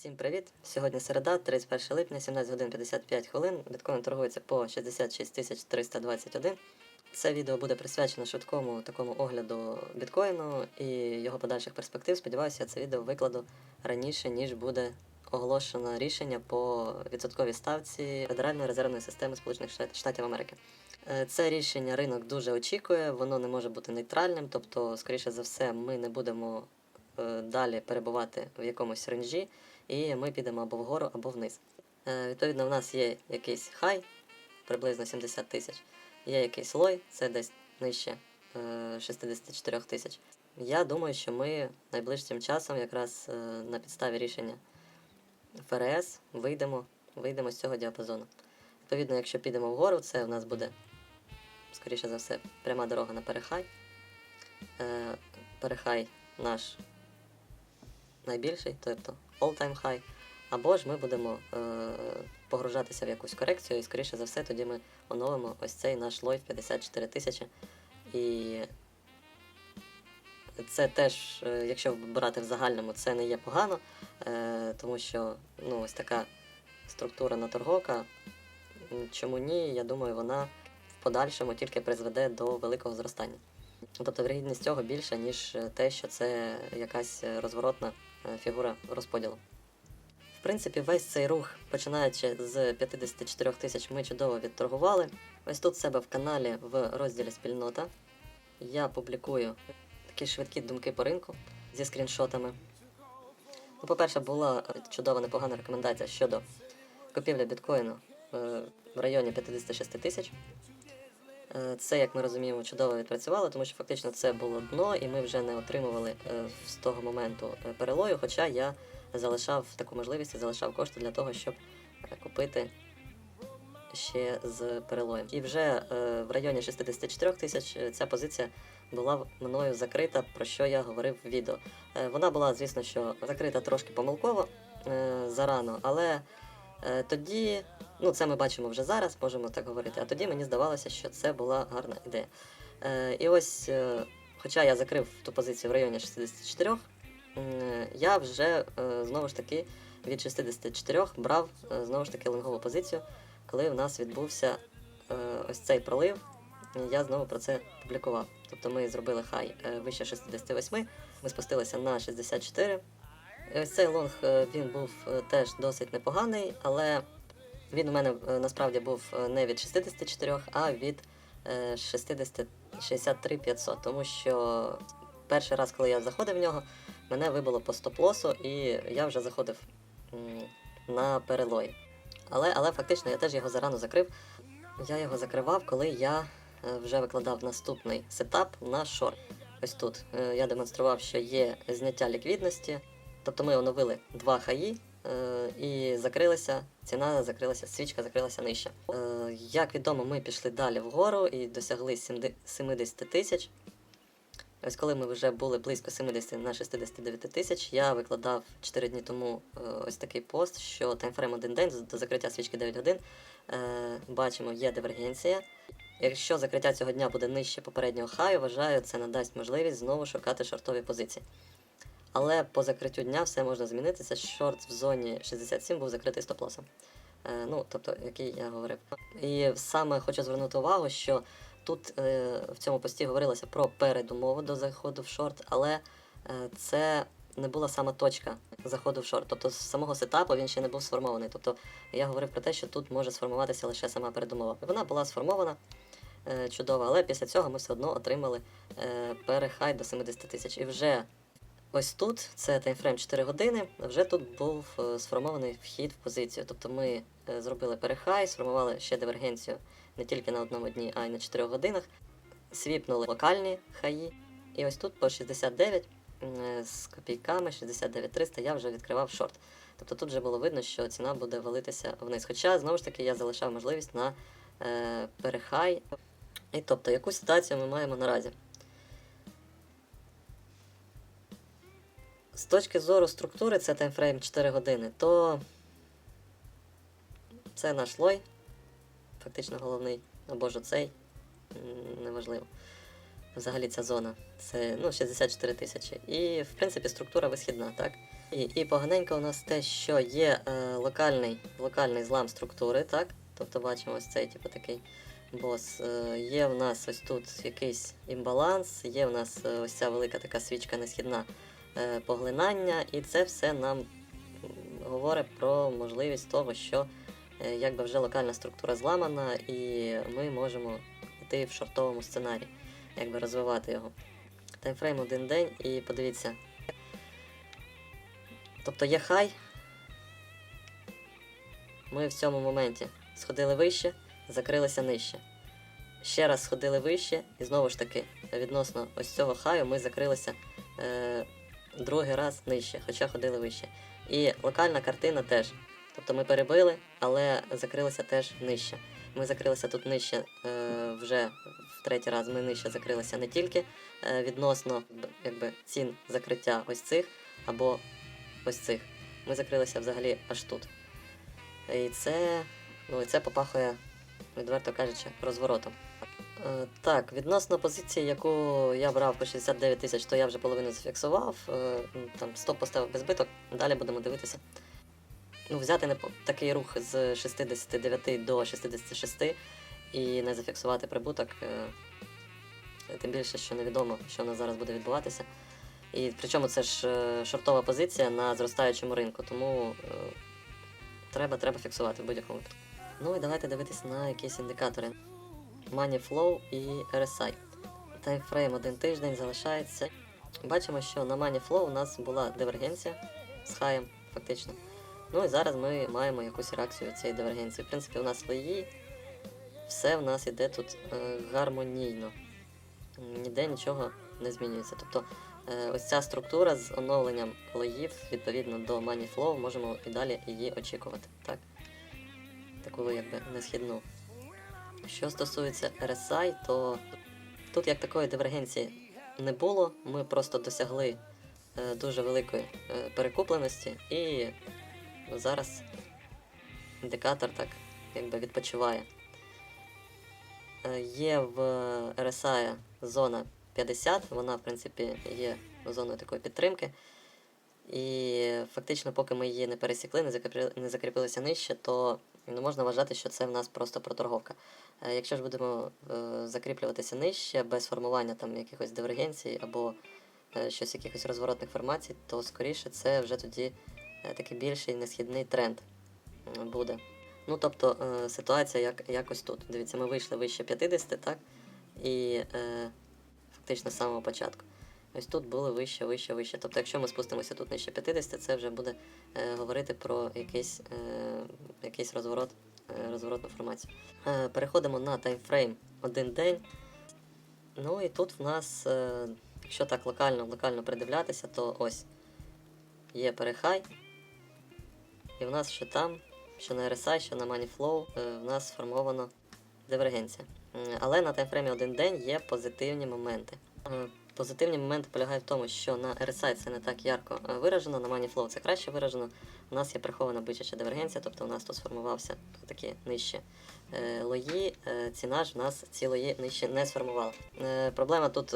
Всім привіт! Сьогодні середа, 31 липня, 17 годин 55 хвилин. Біткоін торгується по 66 тисяч 321. Це відео буде присвячено швидкому такому огляду біткоїну і його подальших перспектив. Сподіваюся, я це відео викладу раніше, ніж буде оголошено рішення по відсотковій ставці Федеральної резервної системи Сполучених Штатів Америки. Е, Це рішення ринок дуже очікує, воно не може бути нейтральним, тобто, скоріше за все, ми не будемо е, далі перебувати в якомусь ренжі, і ми підемо або вгору, або вниз. Е, Відповідно, в нас є якийсь хай, приблизно 70 тисяч, є якийсь лой, це десь нижче е, 64 тисяч. Я думаю, що ми найближчим часом, якраз е, на підставі рішення ФРС, вийдемо, вийдемо з цього діапазону. Відповідно, якщо підемо вгору, це в нас буде, скоріше за все, пряма дорога на перехай. Е, Перехай наш найбільший, тобто all-time high. Або ж ми будемо е, погружатися в якусь корекцію, і скоріше за все, тоді ми оновимо ось цей наш лой в 54 тисячі. І це теж, е, якщо брати в загальному, це не є погано, е, тому що ну, ось така структура на торговка. Чому ні? Я думаю, вона в подальшому тільки призведе до великого зростання. Тобто вірогідність цього більша, ніж е, те, що це якась е, розворотна е, фігура розподілу. В принципі, весь цей рух, починаючи з 54 тисяч, ми чудово відторгували. Ось тут в себе в каналі в розділі Спільнота я публікую такі швидкі думки по ринку зі скріншотами. Ну, по-перше, була чудова непогана рекомендація щодо купівлі біткоїну е, в районі 56 тисяч. Е, Це, як ми розуміємо, чудово відпрацювало, тому що фактично це було дно, і ми вже не отримували е, з того моменту е, перелою. Хоча я залишав таку можливість і залишав кошти для того, щоб купити ще з перелоєм. І вже в районі 64 тисяч ця позиція була мною закрита, про що я говорив в відео. Вона була, звісно, що закрита трошки помилково зарано, але тоді, ну це ми бачимо вже зараз, можемо так говорити. А тоді мені здавалося, що це була гарна ідея. Е, І ось, е, хоча я закрив ту позицію в районі 64, м, я вже е, знову ж таки від 64 брав е, знову ж таки лонгову позицію, коли в нас відбувся е, ось цей пролив. Я знову про це публікував. Тобто ми зробили хай е, вище 68, ми спустилися на 64. І ось цей лонг е, він був е, теж досить непоганий, але він у мене е, насправді був е, не від 64, а від е, 60, 63 500, тому що перший раз, коли я заходив в нього, мене вибило по стоп-лосу, і я вже заходив на перелої. Але, але фактично я теж його зарано закрив. Я його закривав, коли я е, вже викладав наступний сетап на шорт. Ось тут я демонстрував, що є зняття ліквідності. Тобто ми оновили два хаї і закрилися, ціна закрилася, свічка закрилася нижче. Е, як відомо, ми пішли далі вгору і досягли 70 70 тисяч. Ось коли ми вже були близько 70 на 69 тисяч, я викладав 4 дні тому е, ось такий пост, що таймфрейм один день до закриття свічки 9 годин. Е, бачимо, є дивергенція. Якщо закриття цього дня буде нижче попереднього хаю, вважаю, це надасть можливість знову шукати шортові позиції. Але по закриттю дня все можна змінитися. Шорт в зоні 67 був закритий стоп-лосом. Е, ну, тобто, який я говорив. І саме хочу звернути увагу, що тут е, в цьому пості говорилося про передумову до заходу в шорт, але е, це не була сама точка заходу в шорт. Тобто з самого сетапу він ще не був сформований. Тобто я говорив про те, що тут може сформуватися лише сама передумова. Вона була сформована е, чудово, але після цього ми все одно отримали е, перехай до 70 тисяч. І вже ось тут, це таймфрейм 4 години, вже тут був е, сформований вхід в позицію. Тобто ми е, зробили перехай, сформували ще дивергенцію не тільки на одному дні, а й на 4 годинах. Свіпнули локальні хаї. І ось тут по 69 з копійками, 69 300 я вже відкривав шорт. Тобто тут вже було видно, що ціна буде валитися вниз. Хоча, знову ж таки, я залишав можливість на е, перехай. І тобто, яку ситуацію ми маємо наразі? З точки зору структури, це таймфрейм 4 години, то це наш лой, фактично головний, або ж оцей, неважливо. взагалі ця зона. Це ну, 64 тисячі. І, в принципі, структура висхідна, так? І, і поганенько у нас те, що є е, локальний, локальний злам структури, так? Тобто бачимо ось цей, типу, такий бос. Е, є в нас ось тут якийсь імбаланс, є в нас е, ось ця велика така свічка несхідна поглинання, і це все нам говорить про можливість того, що е, якби вже локальна структура зламана, і ми можемо йти в шортовому сценарії, якби розвивати його. Таймфрейм один день, і подивіться. Тобто є хай. Ми в цьому моменті сходили вище, закрилися нижче. Ще раз сходили вище, і знову ж таки, відносно ось цього хаю ми закрилися е, другий раз нижче, хоча ходили вище. І локальна картина теж. Тобто ми перебили, але закрилися теж нижче. Ми закрилися тут нижче е, вже в третій раз. Ми нижче закрилися не тільки е, відносно якби, цін закриття ось цих або ось цих. Ми закрилися взагалі аж тут. І це, ну, і це попахує, відверто кажучи, розворотом. Е, так, відносно позиції, яку я брав по 69 тисяч, то я вже половину зафіксував. Е, м, там стоп поставив без збиток. Далі будемо дивитися. Ну, взяти такий рух з 69 до 66 і не зафіксувати прибуток. е, Тим більше, що невідомо, що в нас зараз буде відбуватися. І причому це ж шортова позиція на зростаючому ринку, тому треба, треба фіксувати в будь-якому випадку. Ну і давайте дивитися на якісь індикатори. Money Flow і RSI. Таймфрейм один тиждень залишається. Бачимо, що на Money Flow у нас була дивергенція з хаєм, фактично. Ну і зараз ми маємо якусь реакцію цієї дивергенції. В принципі, у нас лої, все в нас іде тут е, гармонійно. Ніде нічого не змінюється. Тобто е, ось ця структура з оновленням лоїв відповідно до Money Flow, можемо і далі її очікувати. Так? Таку якби несхідну. Що стосується RSI, то тут як такої дивергенції не було. Ми просто досягли е, дуже великої е, перекупленості, і зараз індикатор так якби відпочиває. Е, Є в RSI зона 50, вона, в принципі, є зоною такої підтримки. І фактично, поки ми її не пересікли, не закріпилися нижче, то ну, можна вважати, що це в нас просто проторговка. Е, Якщо ж будемо е, закріплюватися нижче, без формування там якихось дивергенцій або е, щось якихось розворотних формацій, то скоріше це вже тоді такий більший несхідний тренд буде. Ну, тобто ситуація як, якось тут. Дивіться, ми вийшли вище 50, так? І фактично з самого початку. Ось тут були вище, вище, вище. Тобто, якщо ми спустимося тут нижче 50, це вже буде е, говорити про якийсь, е, якийсь розворот, е, розворотну формацію. Е, переходимо на таймфрейм один день. Ну і тут в нас, е, якщо так локально, локально придивлятися, то ось є перехай. І в нас що там, що на RSI, що на MoneyFlow, е, в нас сформовано дивергенція. Але на таймфреймі один день є позитивні моменти. Позитивні моменти полягають в тому, що на RSI це не так ярко е, виражено, на MoneyFlow це краще виражено. У нас є прихована бичача дивергенція, тобто у нас тут сформувався такі нижчі е, лої, е, ціна ж в нас ці лої нижче не сформувала. Проблема тут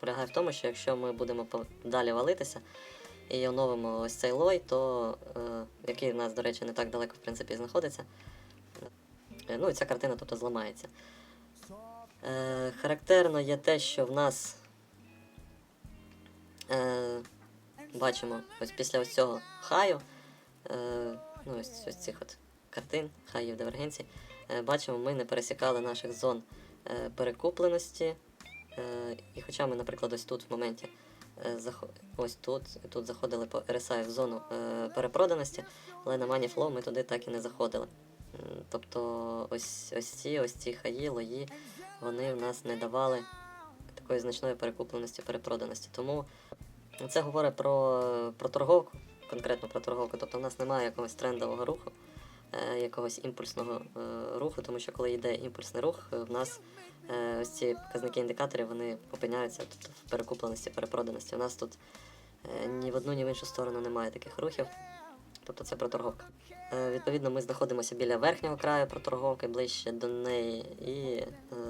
полягає в тому, що якщо ми будемо далі валитися і оновимо ось цей лой, то який в нас, до речі, не так далеко в принципі знаходиться. Ну і ця картина тобто зламається. Характерно є те, що в нас е, бачимо ось після ось цього хаю, е, ну ось, ось цих от картин, хаїв дивергенцій, е, бачимо, ми не пересікали наших зон е, перекупленості. Е, і хоча ми, наприклад, ось тут в моменті е, ось тут, тут заходили по RSI в зону е, перепроданості, але на MoneyFlow ми туди так і не заходили. Тобто ось, ось ці, ось ці хаї, лої, вони в нас не давали такої значної перекупленості, перепроданості. Тому це говорить про, про торговку, конкретно про торговку. Тобто в нас немає якогось трендового руху, е, якогось імпульсного е, руху, тому що коли йде імпульсний рух, е, в нас ось ці показники індикаторів вони опиняються тут в перекупленості, перепроданості. У нас тут ні в одну, ні в іншу сторону немає таких рухів. Тобто це проторговка. Відповідно, ми знаходимося біля верхнього краю проторговки, ближче до неї, і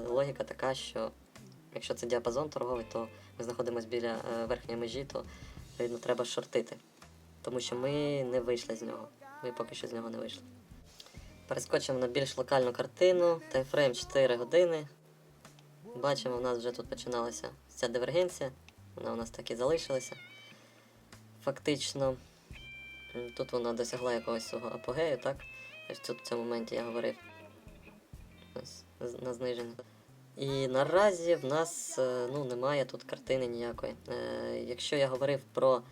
логіка така, що якщо це діапазон торговий, то ми знаходимося біля е, верхньої межі, то відповідно треба шортити. Тому що ми не вийшли з нього. Ми поки що з нього не вийшли. Перескочимо на більш локальну картину. Таймфрейм 4 години. Бачимо, у нас вже тут починалася ця дивергенція. Вона у нас так і залишилася. Фактично, тут вона досягла якогось свого апогею, так? Ось тут в цьому моменті я говорив. Ось на зниження. І наразі в нас е, ну, немає тут картини ніякої. Е, якщо я говорив про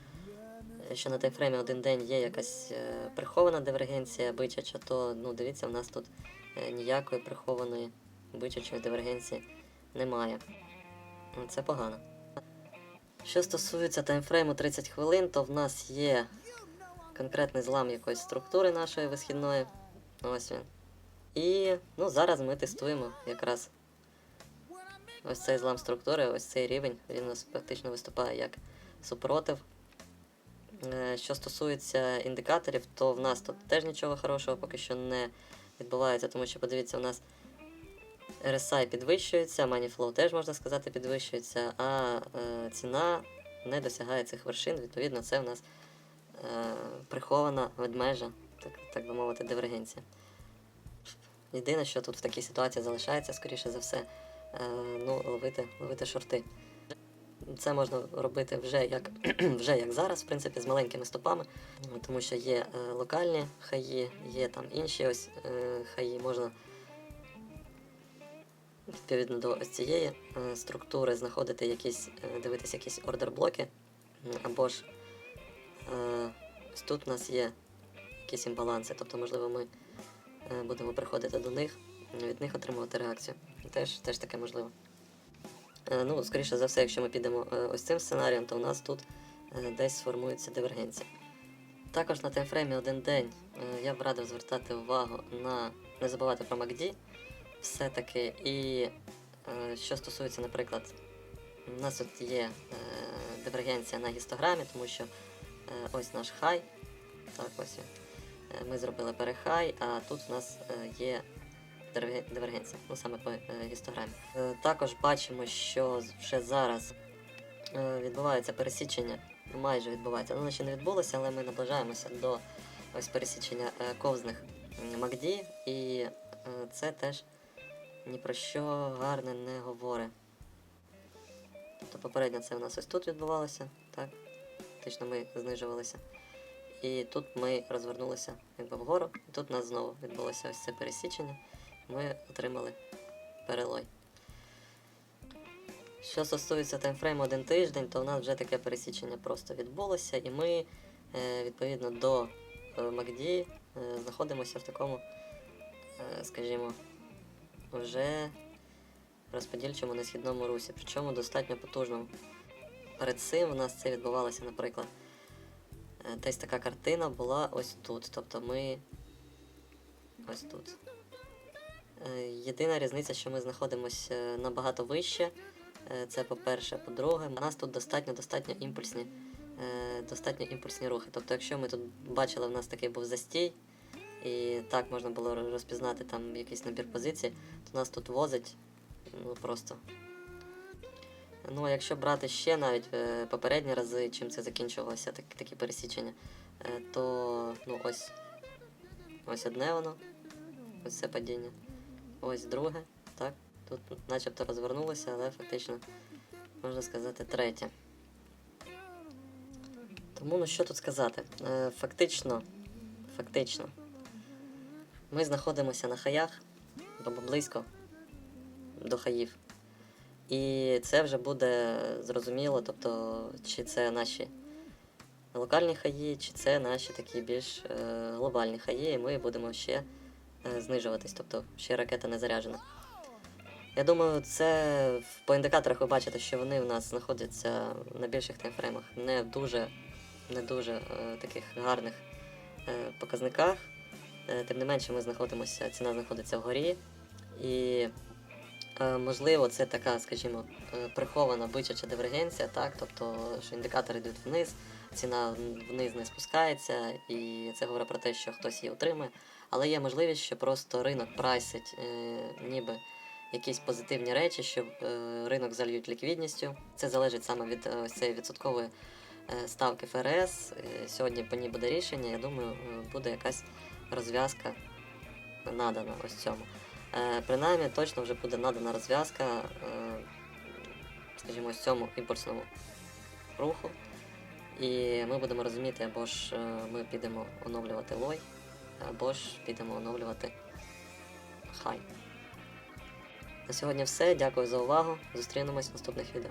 е, що на таймфреймі один день є якась прихована дивергенція бичача, то ну, дивіться, в нас тут ніякої прихованої бичачої дивергенції немає. Це погано. Що стосується таймфрейму 30 хвилин, то в нас є конкретний злам якоїсь структури нашої висхідної. Ось він. І ну, зараз ми тестуємо якраз ось цей злам структури, ось цей рівень. Він у нас фактично виступає як супротив. Е, Що стосується індикаторів, то в нас тут теж нічого хорошого поки що не відбувається, тому що подивіться, у нас RSI підвищується, Moneyflow теж можна сказати підвищується, а е, ціна не досягає цих вершин. Відповідно, це в нас е, прихована ведмежа, так, так би мовити, дивергенція. Єдине, що тут в такій ситуації залишається, скоріше за все, ну, ловити, ловити шорти. Це можна робити вже як, вже як зараз, в принципі, з маленькими стопами, тому що є е, локальні хаї, є там інші ось е, хаї, можна відповідно до ось цієї е, структури знаходити якісь, е, дивитися якісь ордер-блоки, або ж е, ось тут у нас є якісь імбаланси, тобто, можливо, ми е, будемо приходити до них, від них отримувати реакцію. Теж, теж таке можливо. Е, Ну, скоріше за все, якщо ми підемо е, ось цим сценарієм, то у нас тут е, десь сформується дивергенція. Також на таймфреймі один день я б радив звертати увагу на не забувати про MACD все-таки. І що стосується, наприклад, у нас тут є дивергенція на гістограмі, тому що ось наш хай. Так, ось Ми зробили перехай, а тут у нас є дивергенція, ну саме по е, гістограмі. Е, Також бачимо, що вже зараз е, відбувається пересічення, майже відбувається. Воно ще не відбулося, але ми наближаємося до ось пересічення ковзних м, MACD, і це теж ні про що гарне не говорить. Тобто попередньо це у нас ось тут відбувалося, так? Фактично ми знижувалися. І тут ми розвернулися якби вгору, і тут у нас знову відбулося ось це пересічення. Ми отримали перелой. Що стосується таймфрейму один тиждень, то у нас вже таке пересічення просто відбулося, і ми е, відповідно до е, MACD е, знаходимося в такому, е, скажімо, вже розподільчому несхідному русі, причому достатньо потужному. Перед цим у нас це відбувалося, наприклад, е, десь така картина була ось тут. Тобто ми ось тут. Е, Єдина різниця, що ми знаходимося набагато вище. Е, Це по-перше. По-друге, у нас тут достатньо достатньо імпульсні, е, достатньо імпульсні рухи. Тобто, якщо ми тут бачили, в нас такий був застій, і так можна було розпізнати там якийсь набір позицій, то нас тут возить ну просто. Ну, а якщо брати ще навіть е, попередні рази, чим це закінчувалося, так, такі пересічення, е, то ну ось ось одне воно, ось це падіння. Ось друге, так. Тут начебто розвернулося, але фактично, можна сказати, третє. Тому ну що тут сказати? Е, Фактично, фактично, ми знаходимося на хаях або близько до хаїв. І це вже буде зрозуміло, тобто, чи це наші локальні хаї, чи це наші такі більш е, глобальні хаї, і ми будемо ще знижуватись, тобто ще ракета не заряджена. Я думаю, це по індикаторах ви бачите, що вони у нас знаходяться на більших таймфреймах, не дуже, не дуже е, таких гарних е, показниках. Е, тим не менше, ми знаходимося, ціна знаходиться вгорі. І е, можливо, це така, скажімо, е, прихована бичача дивергенція, так, тобто, що індикатори йдуть вниз, ціна вниз не спускається, і це говорить про те, що хтось її отримує. Але є можливість, що просто ринок прайсить е, ніби якісь позитивні речі, що е, ринок зальють ліквідністю. Це залежить саме від е, цієї відсоткової е, ставки ФРС. Е, Сьогодні по ній буде рішення. Я думаю, е, буде якась розв'язка надана ось цьому. Е, Принаймні, точно вже буде надана розв'язка, е, скажімо, ось цьому імпульсному руху. І ми будемо розуміти, або ж е, ми підемо оновлювати лой, або ж підемо оновлювати хай. На сьогодні все. Дякую за увагу. Зустрінемось в наступних відео.